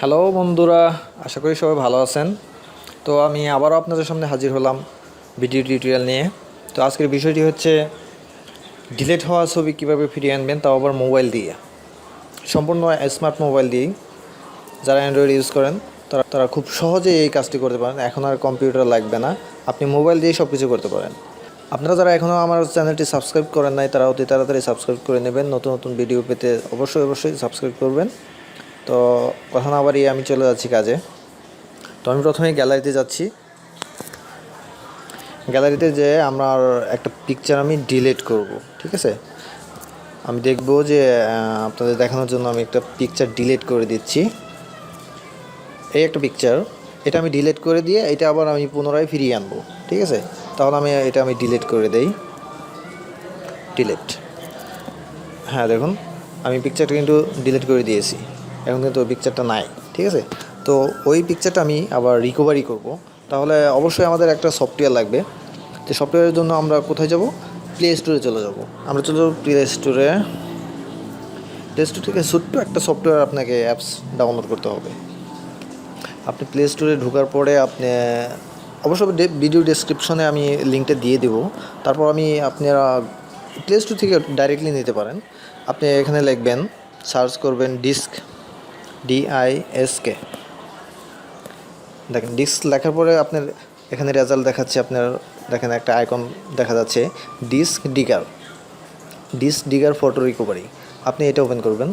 Hello বন্ধুরা, আশা করি সবাই ভালো আছেন। তো আমি আবারও আপনাদের সামনে হাজির হলাম ভিডিও টিউটোরিয়াল নিয়ে। তো আজকের বিষয়টি হচ্ছে, ডিলেট হওয়া ছবি কীভাবে ফিরিয়ে আনবেন তাও আবার মোবাইল দিয়ে। সম্পূর্ণ স্মার্ট মোবাইল দিয়েই যারা অ্যান্ড্রয়েড ইউজ করেন, তারা তারা খুব সহজেই এই কাজটি করতে পারেন। এখন আর কম্পিউটার লাগবে না। আপনি মোবাইল দিয়েই সব কিছু করতে পারেন। আপনারা যারা এখনও আমার চ্যানেলটি সাবস্ক্রাইব করেন নাই, তারা অতি তাড়াতাড়ি সাবস্ক্রাইব করে নেবেন। নতুন নতুন ভিডিও পেতে অবশ্যই অবশ্যই সাবস্ক্রাইব করবেন। তো কথা না বাড়িয়ে আমি চলে যাচ্ছি কাজে। তো আমি প্রথমে গ্যালারিতে যাচ্ছি। গ্যালারিতে যে আমার একটা পিকচার আমি ডিলিট করব, ঠিক আছে? আমি দেখব যে আপনাদের দেখানোর জন্য আমি একটা পিকচার ডিলিট করে দিচ্ছি। এই একটা পিকচার এটা আমি ডিলিট করে দিয়ে এটা আবার আমি পুনরায় ফিরিয়ে আনব, ঠিক আছে? তাহলে আমি এটা আমি ডিলিট করে দেই। ডিলিট হ্যাঁ দেখুন, আমি পিকচারটা কিন্তু ডিলিট করে দিয়েছি। এখন কিন্তু ওই পিকচারটা নাই, ঠিক আছে? তো ওই পিকচারটা আমি আবার রিকভারি করব। তাহলে অবশ্যই আমাদের একটা সফটওয়্যার লাগবে। তো সফটওয়্যারের জন্য আমরা কোথায় যাব? প্লে স্টোরে চলে যাব। আমরা চলে যাব প্লে স্টোরে প্লে স্টোর থেকে ছোট্ট একটা সফটওয়্যার আপনাকে অ্যাপস ডাউনলোড করতে হবে। আপনি প্লে স্টোরে ঢোকার পরে আপনি অবশ্যই ডে- ভিডিও ডেসক্রিপশনে আমি লিঙ্কটা দিয়ে দেবো। তারপর আমি আপনারা প্লে স্টোর থেকে ডাইরেক্টলি নিতে পারেন। আপনি এখানে লিখবেন সার্চ করবেন ডিস্ক ডিআইএসকে দেখেন ডিস্ক লেখার পরে আপনার এখানে রেজাল্ট দেখাচ্ছে আপনার, দেখেন একটা আইকন দেখা যাচ্ছে disk digger disk digger photo recovery আপনি এটা ওপেন করবেন।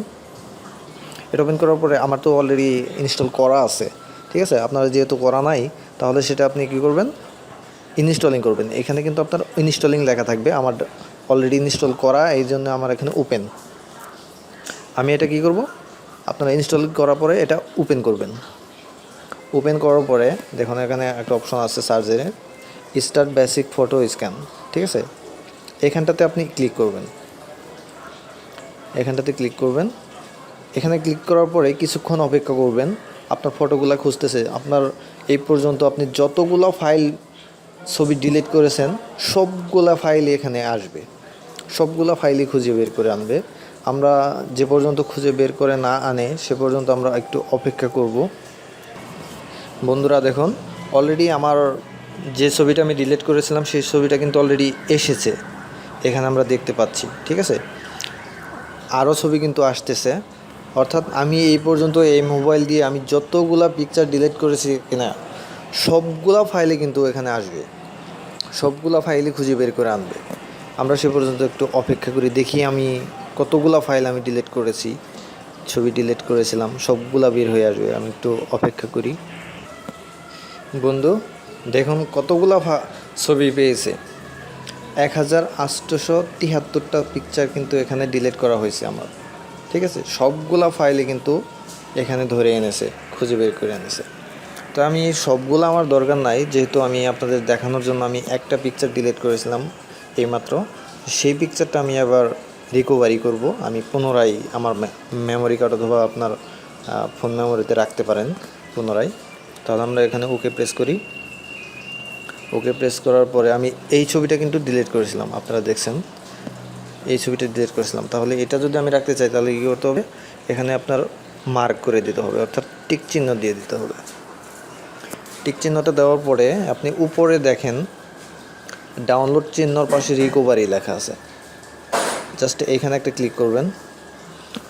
এটা ওপেন করার পরে আমার তো অলরেডি ইনস্টল করা আছে, ঠিক আছে? আপনার যেহেতু করা নাই, তাহলে সেটা আপনি কী করবেন? ইনস্টলিং করবেন। এখানে কিন্তু আপনার ইনস্টলিং লেখা থাকবে, আমার অলরেডি ইনস্টল করা এই জন্য আমার এখানে ওপেন আমি এটা কী করব? আপনারা ইনস্টল করার পরে এটা ওপেন করবেন। ওপেন করার পরে দেখুন এখানে একটা অপশন আছে সার্চের স্টার্ট বেসিক ফটো স্ক্যান ঠিক আছে? এখানটাতে আপনি ক্লিক করবেন। এখানটাতে ক্লিক করবেন। এখানে ক্লিক করার পরে কিছুক্ষণ অপেক্ষা করবেন। আপনার ফটোগুলো খুঁজতেছে। আপনার এই পর্যন্ত আপনি যতগুলো ফাইল ছবি ডিলিট করেছেন, সবগুলা ফাইল এখানে আসবে। সবগুলা ফাইলই খুঁজে বের করে আনবে। আমরা যে পর্যন্ত খুঁজে বের করে না আনে, সে পর্যন্ত আমরা একটু অপেক্ষা করব। বন্ধুরা, দেখুন অলরেডি আমার যে ছবিটা আমি ডিলিট করেছিলাম, সেই ছবিটা কিন্তু অলরেডি এসেছে। এখানে আমরা দেখতে পাচ্ছি, ঠিক আছে? আরও ছবি কিন্তু আসতেছে। অর্থাৎ আমি এই পর্যন্ত এই মোবাইল দিয়ে আমি যতগুলা পিকচার ডিলিট করেছি কিনা, সবগুলা ফাইলে কিন্তু এখানে আসবে। সবগুলা ফাইলে খুঁজে বের করে আনবে। আমরা সে পর্যন্ত একটু অপেক্ষা করি, দেখি আমি কতগুলা ফাইল আমি ডিলিট করেছি, ছবি ডিলিট করেছিলাম, সবগুলা বের হয়ে আসবে, আমি একটু অপেক্ষা করি। বন্ধু, দেখুন কতগুলা ছবি পেয়েছে। এক হাজার আটশোশো তিয়াত্তরটা পিকচার কিন্তু এখানে ডিলিট করা হয়েছে আমার। ঠিক আছে? সবগুলা ফাইলে কিন্তু এখানে ধরে এনেছে, খুঁজে বের করে এনেছে। তো আমি সবগুলো আমার দরকার নাই, যেহেতু আমি আপনাদের দেখানোর জন্য আমি একটা পিকচার ডিলিট করেছিলাম, এইমাত্র। সেই পিকচারটা আমি আবার রিকভারি করব। আমি পুনরায় আমার মেমোরি কার্ড অথবা আপনার ফোন মেমোরিতে রাখতে পারেন, পুনরায়। তাহলে আমরা এখানে ওকে প্রেস করি। ওকে প্রেস করার পরে আমি এই ছবিটা কিন্তু ডিলিট করেছিলাম, আপনারা দেখছেন। এই ছবিটা ডিলিট করেছিলাম। তাহলে এটা যদি আমি রাখতে চাই, তাহলে কী করতে হবে? এখানে আপনার মার্ক করে দিতে হবে, অর্থাৎ টিক চিহ্ন দিয়ে দিতে হবে। টিক চিহ্নটা দেওয়ার পরে আপনি উপরে দেখেন ডাউনলোড চিহ্নর পাশে রিকভারি লেখা আছে। জাস্ট এখানে একটা ক্লিক করবেন।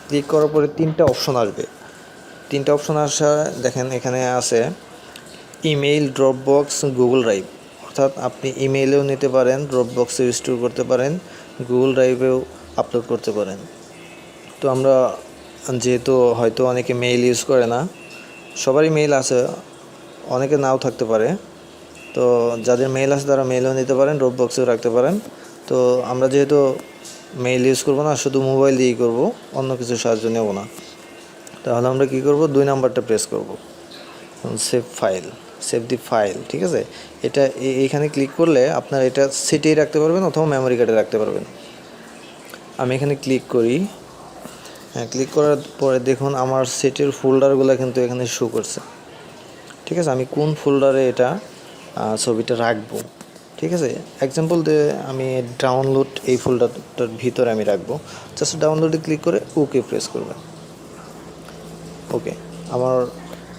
ক্লিক করার পরে তিনটা অপশন আসবে। তিনটা অপশন আসা, দেখেন এখানে আছে ইমেইল ড্রপবক্স গুগল ড্রাইভ অর্থাৎ আপনি ইমেইলেও নিতে পারেন ড্রপবক্সে স্টোর করতে পারেন গুগল ড্রাইভেও আপলোড করতে পারেন। তো আমরা যেহেতু হয়তো অনেকে মেইল ইউজ করে না, সবারই মেইল আছে, অনেকে নাও থাকতে পারে। তো যাদের মেইল আছে তারা মেইলও নিতে পারেন ড্রপবক্সেও রাখতে পারেন। তো আমরা যেহেতু মেইল ইউজ করব না, শুধু মোবাইল দিয়েই করব, অন্য কিছু সাহায্য নেব না। তাহলে আমরা কী করব? দুই নাম্বারটা প্রেস করব। Save file save the file ঠিক আছে? এটা এইখানে ক্লিক করলে আপনার এটা সিটেই রাখতে পারবেন অথবা মেমোরি কার্ডে রাখতে পারবেন। আমি এখানে ক্লিক করি। হ্যাঁ ক্লিক করার পরে দেখুন আমার সেটের ফোল্ডারগুলো কিন্তু এখানে শো করছে। ঠিক আছে? আমি কোন ফোল্ডারে এটা ছবিটা রাখব? ঠিক আছে? এক্সাম্পল দিয়ে আমি ডাউনলোড এই ফোল্ডারটার ভিতরে আমি রাখব। জাস্ট ডাউনলোডে ক্লিক করে ওকে প্রেস করবেন। ওকে আমার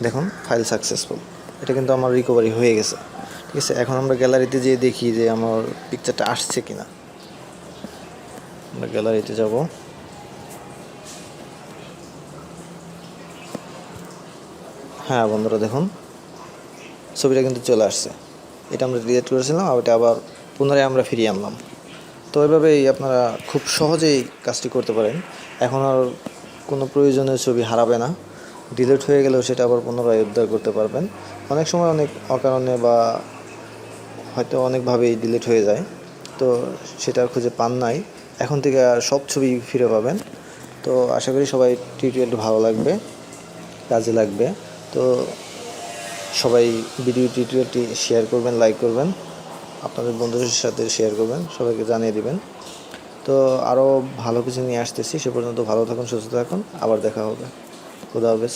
দেখুন ফাইল সাকসেসফুল এটা কিন্তু আমার রিকভারি হয়ে গেছে। ঠিক আছে? এখন আমরা গ্যালারিতে যেয়ে দেখি যে আমার পিকচারটা আসছে কি না আমরা গ্যালারিতে যাব। হ্যাঁ বন্ধুরা দেখুন, ছবিটা কিন্তু চলে আসছে। এটা আমরা ডিলিট করেছিলাম আর এটা আবার পুনরায় আমরা ফিরিয়ে আনলাম। তো এভাবেই আপনারা খুব সহজেই কাজটি করতে পারেন। এখন আর কোনো প্রয়োজনীয় ছবি হারাবে না। ডিলিট হয়ে গেলেও সেটা আবার পুনরায় উদ্ধার করতে পারবেন। অনেক সময় অনেক অকারণে বা হয়তো অনেকভাবেই ডিলিট হয়ে যায়। তো সেটা খুঁজে পান নাই। এখন থেকে সব ছবি ফিরে পাবেন। তো আশা করি সবাই টিউটোরিয়ালটি ভালো লাগবে, কাজে লাগবে। তো সবাই ভিডিও টিউটোরিয়ালটি শেয়ার করবেন লাইক করবেন, আপনাদের বন্ধুদের সাথে শেয়ার করবেন, সবাইকে জানিয়ে দিবেন। তো আরও ভালো কিছু নিয়ে আসতেছি, সে পর্যন্ত ভালো থাকুন, সুস্থ থাকুন, আবার দেখা হবে। খুদা হাফেজ।